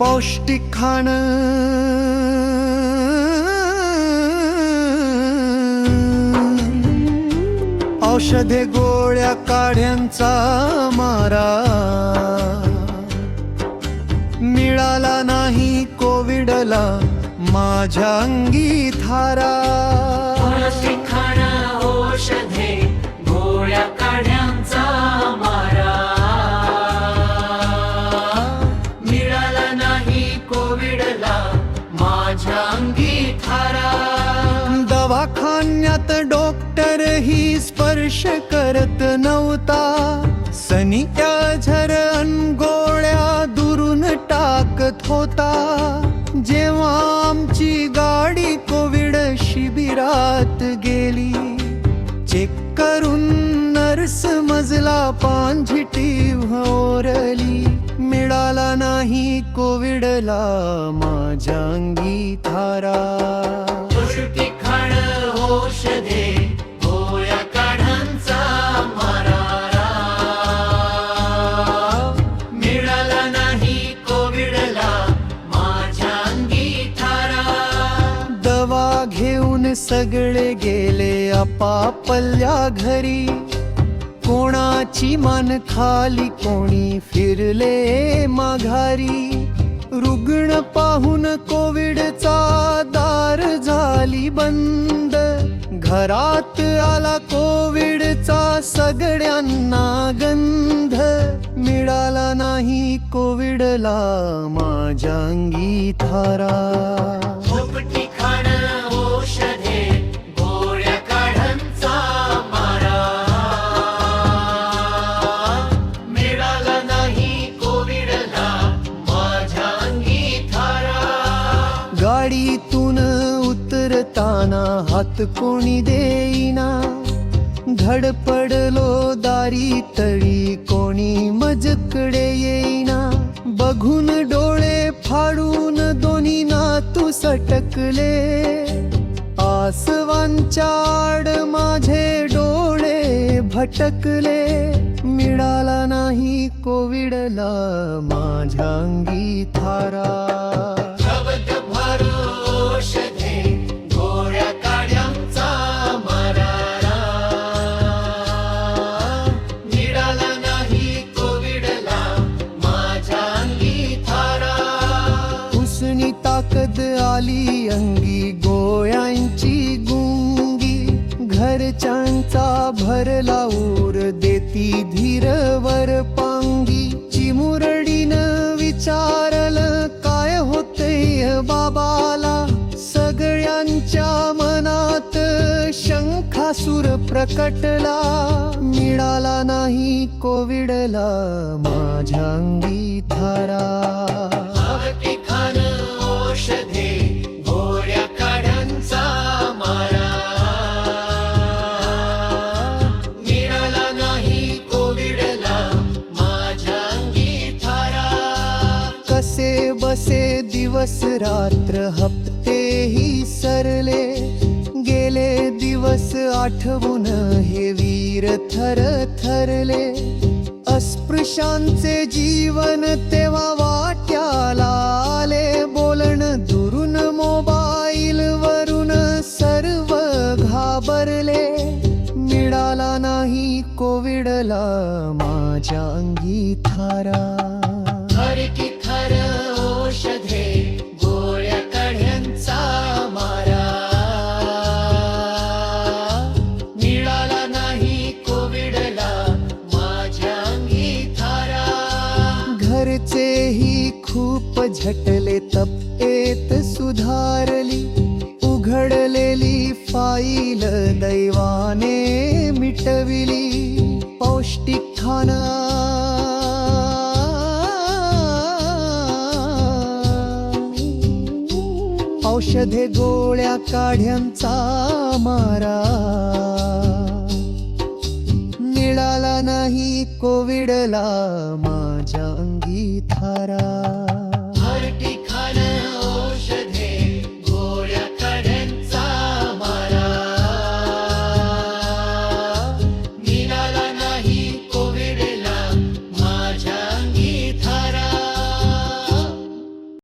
पौष्टिक खाणं औषधे गोळ्या काढ्यांचा मारा। मिळाला नाही कोविडला माझ्या अंगी थारा। नाही कोविडला माझ्या अंगी थारा. दवाखान्यात डॉक्टर ही स्पर्श करत नव्हता. सनी झर गोळ्या दुरून टाकत होता. जेव्हा आमची गाडी कोविड शिबिरात गेली चेक करून नर्स मजला पांझिटीव ओरली मिळाला नाही कोविडला माझ्या अंगी थारा. गोळ्या मिळाला नाही कोविडला माझ्या अंगी थारा. दवा घेऊन सगळे गेले आपापल्या घरी. कोणाची मन खाली कोणी फिरले माघारी. रुग्ण पाहून कोविडचा दार झाली बंद. घरात आला कोविडचा सगळ्यांना गंध. मिळाला नाही कोविडला माझ्या अंगी थारा. उतरताना हात कोणी देईना. धडपडलो दारी तळी कोणी मजकडे येईना. बघून डोळे फाडून दोन्ही नातू सटकले. आसवांच्या आड माझे डोळे भटकले. मिळाला नाही कोविडला माझ्या अंगी थारा. ताकद आली अंगी गोळ्यांची गुंगी. घरच्यांचा भरला ऊर देती धीरवर पांगी. चिमुरडीनं विचारलं काय होते बाबाला? सगळ्यांच्या मनात शंखासूर प्रकटला. मिळाला नाही कोविडला माझ्या अंगी थारा. दिवस रात्र हप्तेही सरले. गेले दिवस आठवून हे वीर थर थरले. अस्पृशांचे जीवन तेव्हा वाट्याला आले. बोलण दुरून मोबाईल वरून सर्व घाबरले. मिळाला नाही कोविडला माझ्या अंगी थारा. खूप झटले येत सुधारली उघडलेली फाईल दैवाने मिटविली. पौष्टिक खाना. औषधे गोळ्या काढ्यांचा मारा. मिळाला नाही कोविडला माझ्या अंगी थारा.